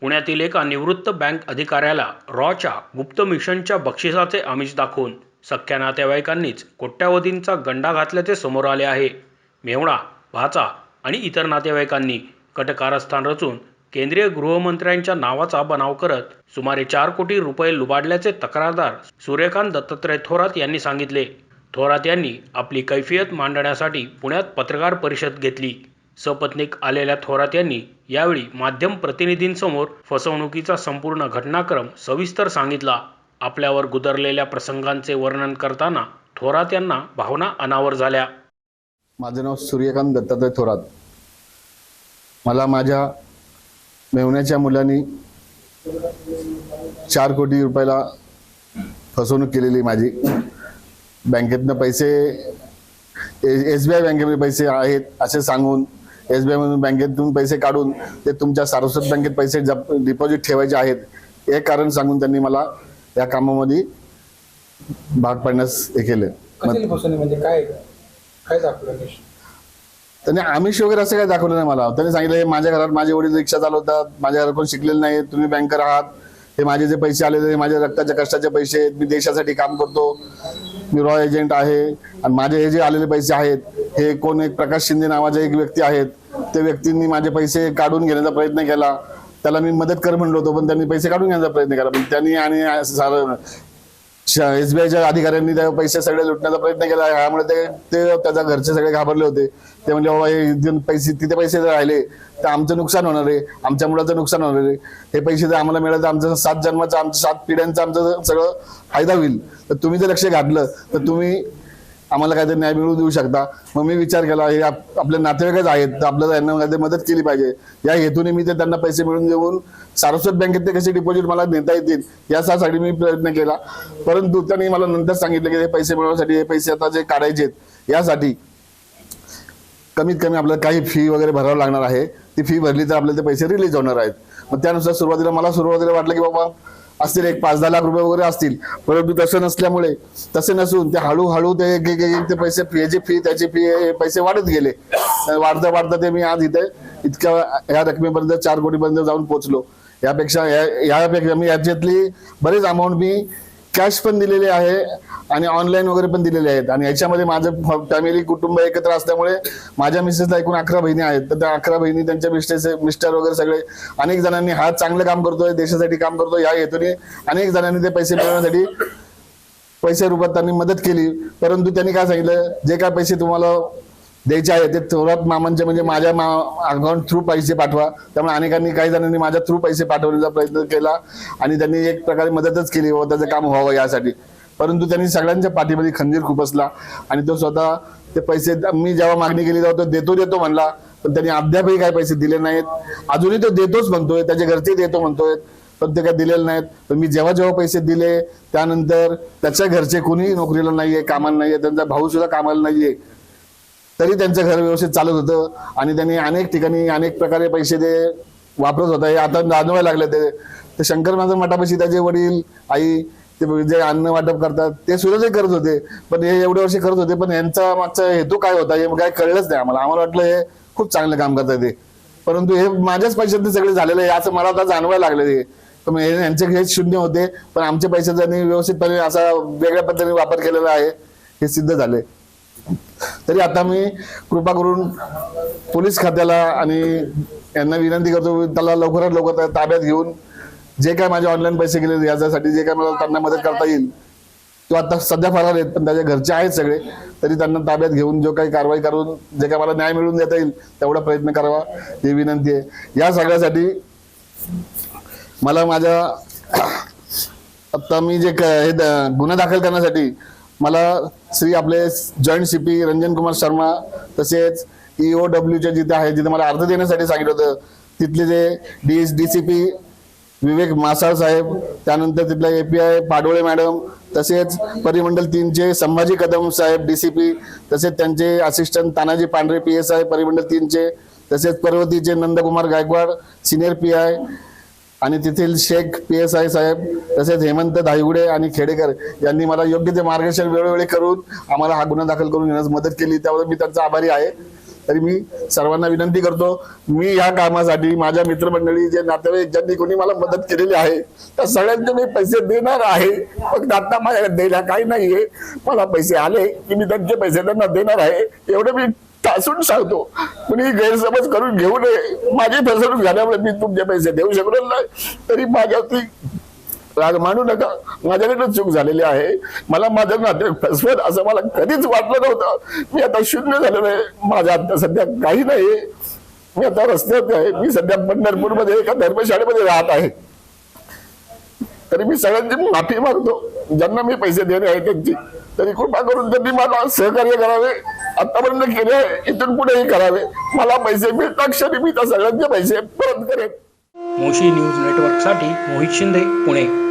पुण्यातील एका निवृत्त बँक अधिकाऱ्याला रॉच्या गुप्त मिशनच्या बक्षिसाचे आमिष दाखवून सख्ख्या नातेवाईकांनीच कोट्यावधींचा गंडा घातल्याचे समोर आले आहे. मेवणा भाचा आणि इतर नातेवाईकांनी कटकारस्थान रचून केंद्रीय गृहमंत्र्यांच्या नावाचा बनाव करत सुमारे चार कोटी रुपये लुबाडल्याचे तक्रारदार सूर्यकांत दत्तात्रय थोरात यांनी सांगितले. थोरात यांनी आपली कैफियत मांडण्यासाठी पुण्यात पत्रकार परिषद घेतली. सपत्नीक आलेल्या थोरात यांनी यावेळी माध्यम प्रतिनिधींसमोर फसवणुकीचा संपूर्ण घटनाक्रम सविस्तर सांगितला. आपल्यावर गुदरलेल्या प्रसंगांचे वर्णन करताना थोरात यांना भावना अनावर झाल्या. माझं नाव सूर्यकांत दत्तात्रय थोरात. मला माझ्या मेवण्याच्या मुलांनी चार कोटी रुपयाला फसवणूक केलेली माझी. बँकेतनं पैसे एस बी आय बँकेमध्ये पैसे आहेत असे सांगून एस बी आयमधून बँकेतून पैसे काढून ते तुमच्या सारस्वत बँकेत पैसे डिपॉझिट ठेवायचे आहेत हे कारण सांगून त्यांनी मला या कामामध्ये भाग पाडण्यास हे केलं. म्हणजे काय काय दाखवलं त्यांनी? आमिष वगैरे असं काही दाखवलं नाही मला. त्यांनी सांगितलं हे माझ्या घरात माझे वडील रिक्षा चालवतात माझ्या घरात कोण शिकलेले नाही तुम्ही बँकर आहात हे माझे जे पैसे आलेले माझ्या रक्ताच्या कष्टाचे पैसे आहेत मी देशासाठी काम करतो मी रॉ एजंट आहे आणि माझे हे जे आलेले पैसे आहेत हे कोण एक प्रकाश शिंदे नावाचे एक व्यक्ती आहेत त्या व्यक्तींनी माझे पैसे काढून घेण्याचा प्रयत्न केला. त्याला मी मदत कर म्हणलो होतो पण त्यांनी पैसे काढून घेण्याचा प्रयत्न केला. पण त्यांनी आणि असं बी एसबीआयच्या अधिकाऱ्यांनी त्या पैसे सगळे लुटण्याचा प्रयत्न केला. यामुळे ते ते त्याच्या घरचे सगळे घाबरले होते. ते म्हणजे बाबा हे पैसे तिथे पैसे जर राहिले तर आमचं नुकसान होणार आहे. आमच्या मुलाचं नुकसान होणार आहे. हे पैसे जर आम्हाला मिळाले तर आमचं सात जन्माचं आमचं सात पिढ्यांचं आमचं सगळं फायदा होईल. तर तुम्ही जर लक्ष घातलं तर तुम्ही आम्हाला काहीतरी न्याय मिळवून देऊ शकता. मग मी विचार केला हे आपले नातेवाईकच आहेत तर आपल्याला यांना काहीतरी मदत केली पाहिजे. या हेतूने मी ते त्यांना पैसे मिळवून देऊन सारस्वत बँकेत ते कसे डिपॉझिट मला नेता येतील यासाठी मी प्रयत्न केला. परंतु त्यांनी मला नंतर सांगितलं की हे पैसे मिळवण्यासाठी हे पैसे आता जे काढायचे आहेत यासाठी कमीत कमी आपल्याला काही फी वगैरे भरावं लागणार आहे. ती फी भरली तर आपल्याला ते पैसे रिलीज होणार आहेत. मग त्यानुसार सुरुवातीला मला सुरुवातीला वाटलं की बाबा असतील एक पाच दहा लाख रुपये वगैरे असतील. परंतु तसं नसल्यामुळे तसे नसून ते हळूहळू ते ते पैसे फीची फी त्याची फी पैसे वाढत गेले. वाढता वाढता ते मी आज इथे इतक्या या रकमेपर्यंत चार कोटीपर्यंत जाऊन पोहोचलो यापेक्षा या- यापेक्षा मी याच्यातली बरेच अमाऊंट मी कॅश पण दिलेले आहे आणि ऑनलाईन वगैरे पण दिलेले आहेत. आणि याच्यामध्ये माझं फॅमिली कुटुंब एकत्र असल्यामुळे माझ्या मिसेसला एकूण अकरा बहिणी आहेत. तर त्या अकरा बहिणी त्यांच्या मिस्टेस मिस्टर वगैरे सगळे अनेक जणांनी हा चांगलं काम करतोय देशासाठी काम करतोय या हेतूने अनेक जणांनी ते पैसे मिळवण्यासाठी पैसे रूपात त्यांनी मदत केली. परंतु त्यांनी काय सांगितलं? जे काय पैसे तुम्हाला द्यायचे आहे. ते थोरात मामांचे म्हणजे माझ्या मा अकाउंट थ्रू पैसे पाठवा. त्यामुळे अनेकांनी काही जणांनी माझ्या थ्रू पैसे पाठवण्याचा प्रयत्न केला आणि त्यांनी एक प्रकारे मदतच केली व त्याचं काम व्हावं यासाठी. परंतु त्यांनी सगळ्यांच्या पाठीमध्ये खंजीर खुपसला आणि तो स्वतः ते पैसे मी जेव्हा मागणी केली तेव्हा तो देतो देतो म्हणला पण त्यांनी अद्यापही काही पैसे दिले नाहीत. अजूनही तो देतोच म्हणतोय त्याचे घरचे देतो म्हणतोय पण ते काही दिलेले नाहीत. पण मी जेव्हा जेव्हा पैसे दिले त्यानंतर त्याच्या घरचे कोणीही नोकरीला नाहीये कामाला नाहीये त्यांचा भाऊ सुद्धा कामाला नाहीये. तरी त्यांचं घर व्यवस्थित चालत होतं आणि त्यांनी अनेक ठिकाणी अनेक प्रकारे पैसे ते वापरत होता. हे आता जाणवायला लागले ते. तर शंकर माझं मठापाशी त्याचे वडील आई ते जे अन्न वाटप करतात ते सुद्धा ते करत होते. पण हे एवढे वर्ष करत होते पण यांचा मागचा हेतू काय होता हे काय कळलंच नाही आम्हाला. आम्हाला वाटलं हे खूप चांगलं काम करतात ते. परंतु हे माझ्याच पैशात ते सगळे झालेलं आहे असं मला आता जाणवायला लागलं ते हे यांचे हे शून्य होते पण आमच्या पैशाचा त्यांनी व्यवस्थितपणे असा वेगळ्या पद्धतीने वापर केलेला आहे हे सिद्ध झाले. तरी आता मी कृपा करून पोलीस खात्याला आणि यांना विनंती करतो त्याला लवकरात लवकर ताब्यात घेऊन जे काय माझे ऑनलाईन पैसे गेले याच्यासाठी जे काय मला त्यांना मदत करता येईल तो आता सध्या फरार आहेत पण त्याच्या घरचे आहेत सगळे तरी त्यांना ताब्यात घेऊन जो काही कारवाई करून जे काय मला न्याय मिळवून देता येईल तेवढा प्रयत्न करावा ही विनंती आहे. या सगळ्यासाठी मला माझ्या आता मी जे क- हे द- गुन्हा दाखल करण्यासाठी मला श्री आपले जॉईंट सीपी रंजन कुमार शर्मा तसेच E ईओ डब्ल्यूचे जिथे आहे जिथे मला अर्ज देण्यासाठी सांगितलं होतं तिथले जे D D C P Vivek Masal साहेब त्यानंतर तिथला एपीआय पाडोळे मॅडम तसेच परिमंडल तीनचे संभाजी कदम साहेब डीसीपी तसेच त्यांचे असिस्टंट तानाजी पांढरे पी एस आय परिमंडल तीनचे तसेच पर्वतीचे Nandkumar Gaikwad senior P I आणि तेथील शेख पी एस आय साहेब तसेच हेमंत धायगुडे आणि खेडेकर यांनी मला योग्य ते मार्गदर्शन वेळोवेळी करून आम्हाला हा गुन्हा दाखल करून घेण्यास मदत केली. त्याबद्दल मी त्यांचा आभारी आहे. तरी मी सर्वांना विनंती करतो मी या कामासाठी माझ्या मित्रमंडळी जे नातेवाईक ज्यांनी कोणी मला मदत केलेली आहे त्या सगळ्यांचे मी पैसे देणार आहे. फक्त आता माझ्याकडे द्यायला काही नाहीये. मला पैसे आले की मी त्यांचे पैसे त्यांना देणार आहे. एवढं मी तासून सांगतो. कुणी गैरसमज करून घेऊ नये. माझी फसवणूक झाल्यामुळे मी तुमचे पैसे देऊ शकलो नाही. तरी माझ्यावरती राग मानू नका. माझ्याकडे चूक झालेली आहे. मला माझं नाते फसवत असं मला कधीच वाटलं नव्हतं. मी आता शून्य झालेलो आहे. माझ्या आता सध्या काही नाही मी आता रस्त्यात आहे. मी सध्या पंढरपूरमध्ये एका धर्मशाळेमध्ये राहत आहे. तरी मी सगळ्यांची माफी मागतो. ज्यांना मी पैसे देणे आहे त्यांची. तरी कृपा करून त्यांनी मला सहकार्य करावे. आतापर्यंत केले इथून पुढेही करावे. मला पैसे मिळतात क्षणी मी त्या सगळ्यांचे पैसे परत करेन. मोशी न्यूज नेटवर्कसाठी मोहित शिंदे पुणे.